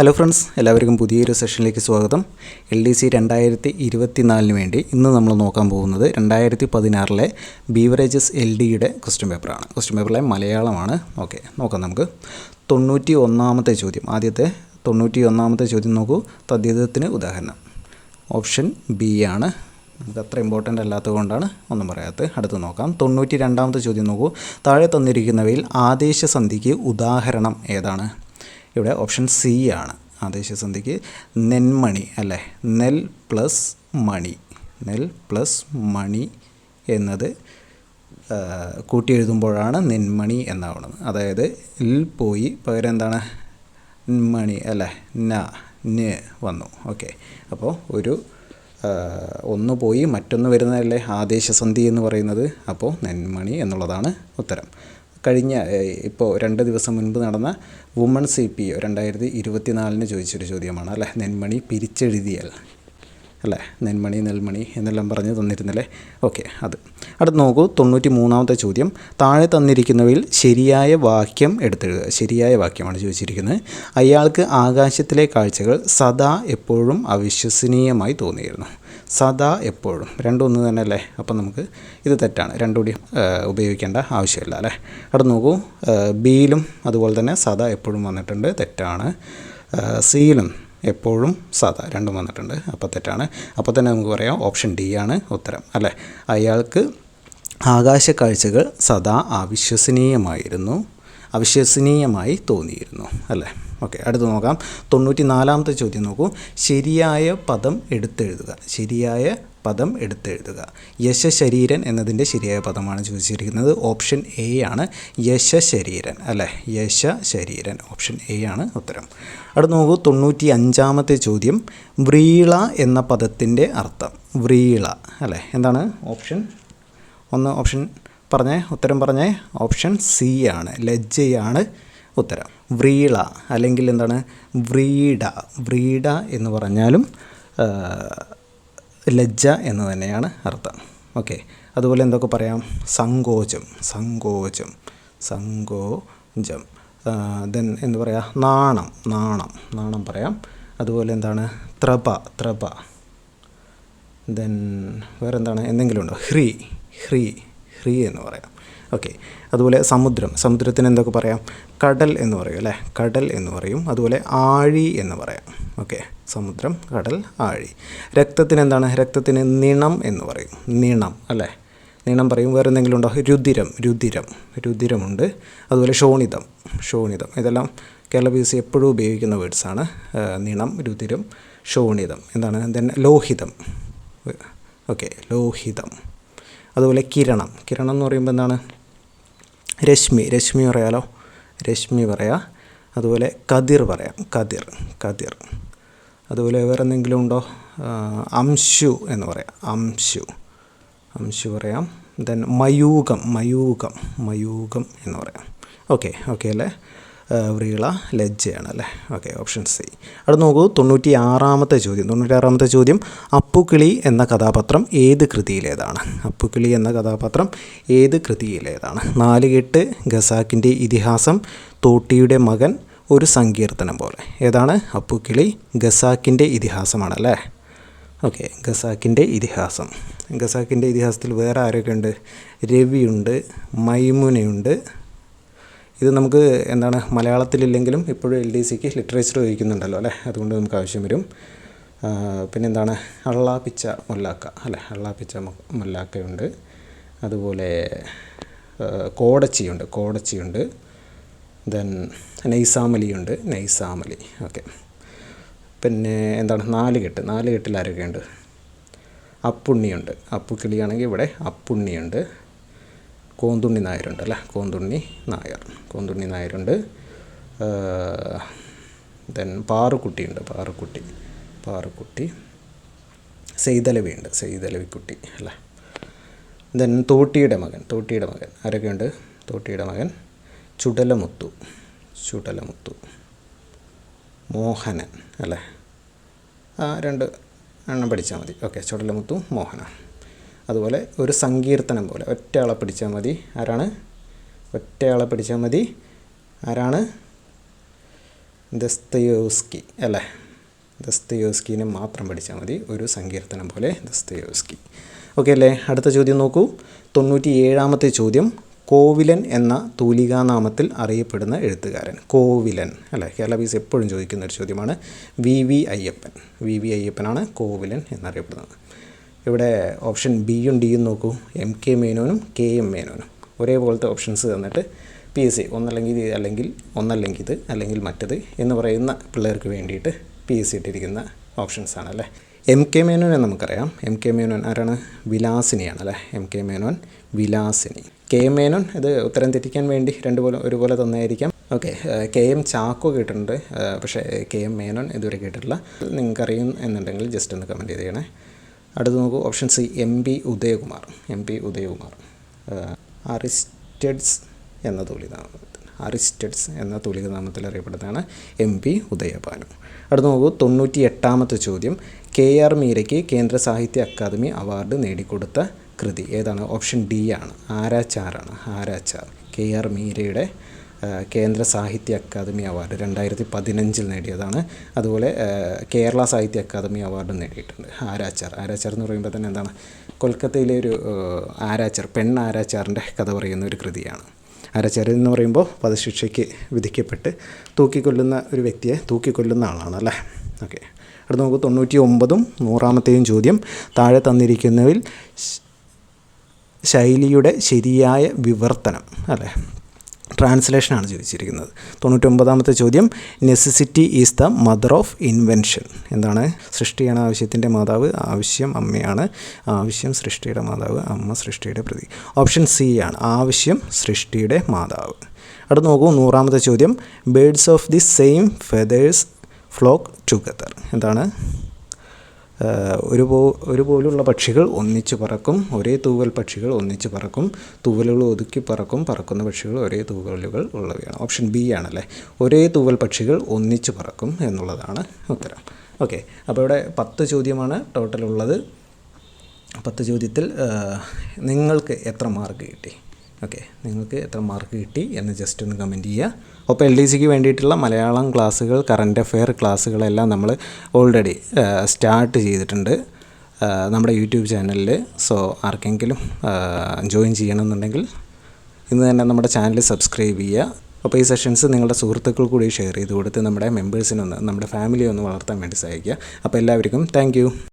Hello friends എല്ലാവർക്കും പുതിയൊരു സെഷനിലേക്ക് സ്വാഗതം. എൽ ഡി സി രണ്ടായിരത്തി ഇരുപത്തിനാലിന് വേണ്ടി ഇന്ന് നമ്മൾ നോക്കാൻ പോകുന്നത് രണ്ടായിരത്തി പതിനാറിലെ ബീവറേജസ് എൽ ഡിയുടെ ക്വസ്റ്റ്യൻ പേപ്പറാണ് ക്വസ്റ്റ്യൻ പേപ്പറിലെ മലയാളമാണ്. ഓക്കെ നോക്കാം നമുക്ക്. തൊണ്ണൂറ്റി ഒന്നാമത്തെ ചോദ്യം. ആദ്യത്തെ തൊണ്ണൂറ്റി ഒന്നാമത്തെ ചോദ്യം നോക്കൂ. തദ്ദേശത്തിന് ഉദാഹരണം. ഓപ്ഷൻ ബി ആണ്. നമുക്ക് അത്ര ഇമ്പോർട്ടന്റ് അല്ലാത്തത് കൊണ്ടാണ് ഒന്നും പറയാത്തത്. അടുത്ത് നോക്കാം. തൊണ്ണൂറ്റി രണ്ടാമത്തെ ചോദ്യം നോക്കൂ. താഴെ തന്നിരിക്കുന്നവയിൽ ആദേശസന്ധിക്ക് ഉദാഹരണം ഏതാണ്? ഇവിടെ ഓപ്ഷൻ സി ആണ്. ആദേശസന്ധിക്ക് നെന്മണി അല്ലേ? നെൽ പ്ലസ് മണി. നെൽ പ്ലസ് മണി എന്നത് കൂട്ടിയെഴുതുമ്പോഴാണ് നെന്മണി എന്നാവുന്നത്. അതായത് ഇൽ പോയി പകരം എന്താണ്? മണി അല്ലേ? ന ന് വന്നു. ഓക്കെ. അപ്പോൾ ഒരു ഒന്ന് പോയി മറ്റൊന്ന് വരുന്നതല്ലേ ആദേശസന്ധി എന്ന് പറയുന്നത്? അപ്പോൾ നെന്മണി എന്നുള്ളതാണ് ഉത്തരം. കഴിഞ്ഞ ഇപ്പോൾ രണ്ട് ദിവസം മുൻപ് നടന്ന വുമൺ സി പി ഒ രണ്ടായിരത്തി ഇരുപത്തിനാലിന് ചോദിച്ചൊരു ചോദ്യമാണ് അല്ലേ? നെന്മണി പിരിച്ചെഴുതിയാൽ അല്ലേ? നെന്മണി നെൽമണി എന്നെല്ലാം പറഞ്ഞ് തന്നിരുന്നല്ലേ? ഓക്കെ അത്. അടുത്ത് നോക്കൂ തൊണ്ണൂറ്റി മൂന്നാമത്തെ ചോദ്യം. താഴെ തന്നിരിക്കുന്നവയിൽ ശരിയായ വാക്യം എടുത്തെഴുതുക. ശരിയായ വാക്യമാണ് ചോദിച്ചിരിക്കുന്നത്. അയാൾക്ക് ആകാശത്തിലെ കാഴ്ചകൾ സദാ എപ്പോഴും അവിശ്വസനീയമായി തോന്നിയിരുന്നു. സദാ എപ്പോഴും. രണ്ടും ഒന്ന് തന്നെ അല്ലേ അപ്പം നമുക്ക് ഇത് തെറ്റാണ്. രണ്ടും കൂടി ഉപയോഗിക്കേണ്ട ആവശ്യമില്ല അല്ലേ? അവിടെ നോക്കൂ. ബിയിലും അതുപോലെ തന്നെ സദാ എപ്പോഴും വന്നിട്ടുണ്ട്. തെറ്റാണ്. സിയിലും എപ്പോഴും സാധാ രണ്ടും വന്നിട്ടുണ്ട്. അപ്പോൾ തെറ്റാണ്. അപ്പോൾ തന്നെ നമുക്ക് പറയാം ഓപ്ഷൻ ഡി ആണ് ഉത്തരം അല്ലേ? അയാൾക്ക് ആകാശ കാഴ്ചകൾ സദാ അവിശ്വസനീയമായിരുന്നു. അവിശ്വസനീയമായി തോന്നിയിരുന്നു അല്ലേ? ഓക്കെ അടുത്ത് നോക്കാം. തൊണ്ണൂറ്റി നാലാമത്തെ ചോദ്യം നോക്കൂ. ശരിയായ പദം എടുത്തെഴുതുക. ശരിയായ പദം എടുത്തെഴുതുക. യശശരീരൻ എന്നതിന്റെ ശരിയായ പദമാണ് ചോദിച്ചിരിക്കുന്നത്. ഓപ്ഷൻ എ ആണ് യശശരീരൻ അല്ലേ? യശശരീരൻ ഓപ്ഷൻ എ ആണ് ഉത്തരം. അടുത്ത് നോക്കൂ. തൊണ്ണൂറ്റി അഞ്ചാമത്തെ ചോദ്യം. വ്രീള എന്ന പദത്തിന്റെ അർത്ഥം. വ്രീള അല്ലേ? എന്താണ്? ഓപ്ഷൻ. ഒന്ന് ഓപ്ഷൻ പറഞ്ഞേ ഉത്തരം പറഞ്ഞേ. ഓപ്ഷൻ സി ആണ് ലജ്ജയാണ് ഉത്തരം. വ്രീള അല്ലെങ്കിൽ എന്താണ്? വ്രീഡ. വ്രീഡ എന്ന് പറഞ്ഞാലും ലജ്ജ എന്ന് തന്നെയാണ് അർത്ഥം. ഓക്കെ. അതുപോലെ എന്തൊക്കെ പറയാം? സങ്കോചം സങ്കോചം സങ്കോചം. ദെൻ എന്ത് പറയുക നാണം നാണം നാണം പറയാം. അതുപോലെ എന്താണ്? ത്രപ ത്രപ. ദെൻ വേറെന്താണ്? എന്തെങ്കിലും ഉണ്ടോ ഹ്രീ ഹ്രീ. ഹ്രീ എന്ന് പറയാം. ഓക്കെ. അതുപോലെ സമുദ്രം. സമുദ്രത്തിന് എന്തൊക്കെ പറയാം? കടൽ എന്ന് പറയും അല്ലേ? കടൽ എന്ന് പറയും. അതുപോലെ ആഴി എന്ന് പറയാം. ഓക്കെ. സമുദ്രം കടൽ ആഴി. രക്തത്തിന് എന്താണ്? രക്തത്തിന് നിണം എന്ന് പറയും. നിണം അല്ലേ? നിണം പറയും. വേറെ എന്തെങ്കിലും ഉണ്ടോ? രുതിരം രുതിരം രുതിരമുണ്ട് അതുപോലെ ഷോണിതം ഷോണിതം ഇതെല്ലാം കേരള പി സി എപ്പോഴും ഉപയോഗിക്കുന്ന വേർഡ്സാണ് നിണം രുതിരം ഷോണിതം എന്താണ്? ദെൻ ലോഹിതം. ഓക്കെ. ലോഹിതം. അതുപോലെ കിരണം. കിരണം എന്ന് പറയുമ്പോൾ എന്താണ്? രശ്മി. രശ്മി പറയാലോ? രശ്മി പറയാം. അതുപോലെ കതിർ പറയാം. കതിർ. കതിർ. അതുപോലെ വേറെ എന്തെങ്കിലും ഉണ്ടോ അംശു എന്ന് പറയാം. അംശു. അംശു പറയാം. ദെൻ മയൂകം മയൂകം മയൂകം എന്ന് പറയാം. ഓക്കെ ഓക്കെ അല്ലേ? വ്രീള ലജ്ജയാണ് അല്ലേ ഓക്കെ ഓപ്ഷൻ സി അവിടെ നോക്കൂ തൊണ്ണൂറ്റി ആറാമത്തെ ചോദ്യം. തൊണ്ണൂറ്റി ആറാമത്തെ ചോദ്യം അപ്പുക്കിളി എന്ന കഥാപാത്രം ഏത് കൃതിയിലേതാണ്? അപ്പുക്കിളി എന്ന കഥാപാത്രം ഏത് കൃതിയിലേതാണ്? നാലുകെട്ട് ഖസാക്കിന്റെ ഇതിഹാസം തോട്ടിയുടെ മകൻ ഒരു സങ്കീർത്തനം പോലെ. ഏതാണ്? അപ്പുക്കിളി ഖസാക്കിന്റെ ഇതിഹാസമാണ് അല്ലേ ഓക്കെ ഖസാക്കിന്റെ ഇതിഹാസം. ഖസാക്കിന്റെ ഇതിഹാസത്തിൽ വേറെ ആരൊക്കെ ഉണ്ട് രവിയുണ്ട് മൈമുനയുണ്ട് ഇത് നമുക്ക് എന്താണ് മലയാളത്തിലില്ലെങ്കിലും ഇപ്പോഴും എൽ ഡി സിക്ക് ലിറ്ററേച്ചർ ഉപയോഗിക്കുന്നുണ്ടല്ലോ അല്ലേ? അതുകൊണ്ട് നമുക്ക് ആവശ്യം വരും. പിന്നെ പിന്നെന്താണ്? അള്ളാപ്പിച്ച മുല്ലാക്ക അല്ലേ? അള്ളാപ്പിച്ച മുല്ലാക്കയുണ്ട്. അതുപോലെ കോടച്ചിയുണ്ട് കോടച്ചിയുണ്ട്. ദെൻ നൈസാമലിയുണ്ട് നൈസാമലി ഓക്കെ പിന്നെ എന്താണ്? നാലുകെട്ട് നാലുകെട്ടിൽ ആരൊക്കെയുണ്ട്? അപ്പുണ്ണിയുണ്ട്. അപ്പുക്കിളിയാണെങ്കിൽ ഇവിടെ അപ്പുണ്ണിയുണ്ട്. കോന്തുണ്ണി നായരുണ്ട് അല്ലേ കോന്തുണ്ണി നായർ. കോന്തുണ്ണി നായരുണ്ട്. ദെൻ പാറുക്കുട്ടിയുണ്ട് പാറുക്കുട്ടി. പാറുക്കുട്ടി. സെയ്തലവിയുണ്ട് സെയ്തലവിക്കുട്ടി അല്ലേ? ദെൻ തോട്ടിയുടെ മകൻ തോട്ടിയുടെ മകൻ. ആരൊക്കെയുണ്ട്? തോട്ടിയുടെ മകൻ ചുടലമുത്തു ചുടലമുത്തു. മോഹനൻ അല്ലേ? ആ രണ്ട് എണ്ണം പഠിച്ചാൽ മതി. ഓക്കെ ചുടലമുത്തു മോഹനൻ. അതുപോലെ ഒരു സങ്കീർത്തനം പോലെ. ഒറ്റയാളെ പിടിച്ചാൽ മതി. ആരാണ്? ഒറ്റയാളെ പിടിച്ചാൽ മതി. ആരാണ്? ദസ്തയോസ്കി അല്ലേ? ദസ്തയോസ്കിനെ മാത്രം പഠിച്ചാൽ മതി. ഒരു സങ്കീർത്തനം പോലെ ദസ്തയോസ്കി ഓക്കെ അല്ലേ? അടുത്ത ചോദ്യം നോക്കൂ. തൊണ്ണൂറ്റി ഏഴാമത്തെ ചോദ്യം. കോവിലൻ എന്ന തൂലികാനാമത്തിൽ അറിയപ്പെടുന്ന എഴുത്തുകാരൻ. കോവിലൻ അല്ലേ? കേരള ബീസ് എപ്പോഴും ചോദിക്കുന്ന ഒരു ചോദ്യമാണ് V V Ayyappan. V V അയ്യപ്പനാണ് Kovilan എന്നറിയപ്പെടുന്നത്. ഇവിടെ ഓപ്ഷൻ ബിയും ഡിയും നോക്കൂ. എം കെ മേനോനും കെ എം മേനോനും. ഒരേപോലത്തെ ഓപ്ഷൻസ് തന്നിട്ട് പി എസ് സി ഒന്നല്ലെങ്കിൽ ഇത് അല്ലെങ്കിൽ ഒന്നല്ലെങ്കിൽ ഇത് അല്ലെങ്കിൽ മറ്റത് എന്ന് പറയുന്ന പിള്ളേർക്ക് വേണ്ടിയിട്ട് പി എസ് സി ഇട്ടിരിക്കുന്ന ഓപ്ഷൻസ് ആണ് അല്ലേ? എം കെ മേനോനെ നമുക്കറിയാം. എം കെ മേനോൻ ആരാണ്? വിലാസിനിയാണ് അല്ലേ? M K Menon Vilasini. K M Menon ഇത് ഉത്തരം തെറ്റിക്കാൻ വേണ്ടി രണ്ടുപോലെ ഒരുപോലെ തന്നെയായിരിക്കാം. ഓക്കെ കെ എം ചാക്കോ കേട്ടിട്ടുണ്ട്. പക്ഷേ കെ എം മേനോൻ ഇതുവരെ കേട്ടിട്ടില്ല. നിങ്ങൾക്കറിയും എന്നുണ്ടെങ്കിൽ ജസ്റ്റ് ഒന്ന് കമന്റ് ചെയ്തേണേ അടുത്ത് നോക്കൂ option C M P Udayakumar. M P Udayakumar. അറിസ്റ്റഡ്സ് എന്ന തൂലികനാമത്തിൽ അറിസ്റ്റഡ്സ് എന്ന തൂലികനാമത്തിൽ അറിയപ്പെടുന്നതാണ് എം പി ഉദയഭാനു. അടുത്ത് നോക്കൂ തൊണ്ണൂറ്റി എട്ടാമത്തെ ചോദ്യം. കെ ആർ മീരയ്ക്ക് കേന്ദ്ര സാഹിത്യ അക്കാദമി അവാർഡ് നേടിക്കൊടുത്ത കൃതി ഏതാണ്? ഓപ്ഷൻ ഡി ആണ്. ആരാച്ചാറാണ്. ആരാച്ചാർ. കെ ആർ മീരയുടെ കേന്ദ്ര സാഹിത്യ അക്കാദമി അവാർഡ് രണ്ടായിരത്തി പതിനഞ്ചിൽ നേടിയതാണ്. അതുപോലെ കേരള സാഹിത്യ അക്കാദമി അവാർഡും നേടിയിട്ടുണ്ട്. ആരാച്ചാർ. ആരാച്ചാർ എന്ന് പറയുമ്പോൾ തന്നെ എന്താണ്? കൊൽക്കത്തയിലെ ഒരു ആരാച്ചാർ പെൺ ആരാച്ചാറിന്റെ കഥ പറയുന്ന ഒരു കൃതിയാണ്. ആരാച്ചാർ എന്ന് പറയുമ്പോൾ വധശിക്ഷയ്ക്ക് വിധിക്കപ്പെട്ട് തൂക്കിക്കൊല്ലുന്ന ഒരു വ്യക്തിയെ തൂക്കിക്കൊല്ലുന്ന ആളാണ് അല്ലേ? ഓക്കെ. അടുത്ത് നമുക്ക് തൊണ്ണൂറ്റി ഒമ്പതും നൂറാമത്തെയും ചോദ്യം. താഴെ തന്നിരിക്കുന്നതിൽ ശൈലിയുടെ ശരിയായ വിവർത്തനം അല്ലേ? ട്രാൻസ്ലേഷനാണ് ചോദിച്ചിരിക്കുന്നത്. തൊണ്ണൂറ്റൊമ്പതാമത്തെ ചോദ്യം necessity is the mother of invention എന്താണ്? സൃഷ്ടിയാണ് ആവശ്യത്തിന്റെ മാതാവ് ആവശ്യം അമ്മയാണ് ആവശ്യം സൃഷ്ടിയുടെ മാതാവ് അമ്മ സൃഷ്ടിയുടെ പ്രതി. ഓപ്ഷൻ സി ആണ് ആവശ്യം സൃഷ്ടിയുടെ മാതാവ്. അടുത്ത് നോക്കൂ നൂറാമത്തെ ചോദ്യം birds of the same feathers flock together എന്താണ്? ഒരു പോ ഒരുപോലുള്ള പക്ഷികൾ ഒന്നിച്ച് പറക്കും ഒരേ തൂവൽ പക്ഷികൾ ഒന്നിച്ച് പറക്കും തൂവലുകൾ ഒതുക്കി പറക്കും പറക്കുന്ന പക്ഷികൾ ഒരേ തൂവലുകൾ ഉള്ളവയാണ്. ഓപ്ഷൻ ബി ആണല്ലേ? ഒരേ തൂവൽ പക്ഷികൾ ഒന്നിച്ച് പറക്കും എന്നുള്ളതാണ് ഉത്തരം. ഓക്കെ അപ്പോൾ ഇവിടെ പത്ത് ചോദ്യമാണ് ടോട്ടൽ ഉള്ളത്. പത്ത് ചോദ്യത്തിൽ നിങ്ങൾക്ക് എത്ര മാർക്ക് കിട്ടി? ഓക്കെ നിങ്ങൾക്ക് എത്ര മാർക്ക് കിട്ടി എന്ന് ജസ്റ്റ് ഒന്ന് കമന്റ് ചെയ്യുക. അപ്പോൾ എൽ ഡി സിക്ക് വേണ്ടിയിട്ടുള്ള മലയാളം ക്ലാസ്സുകൾ കറണ്ട് അഫെയർ ക്ലാസ്സുകളെല്ലാം നമ്മൾ ഓൾറെഡി സ്റ്റാർട്ട് ചെയ്തിട്ടുണ്ട്. നമ്മുടെ യൂട്യൂബ് ചാനലിൽ സോ ആർക്കെങ്കിലും ജോയിൻ ചെയ്യണമെന്നുണ്ടെങ്കിൽ ഇന്ന് തന്നെ നമ്മുടെ ചാനൽ സബ്സ്ക്രൈബ് ചെയ്യുക. അപ്പോൾ ഈ സെഷൻസ് നിങ്ങളുടെ സുഹൃത്തുക്കൾ കൂടി ഷെയർ ചെയ്ത് കൊടുത്ത് നമ്മുടെ മെമ്പേഴ്സിനൊന്ന് നമ്മുടെ ഫാമിലി ഒന്ന് വളർത്താൻ വേണ്ടി സഹായിക്കുക. അപ്പോൾ എല്ലാവർക്കും താങ്ക്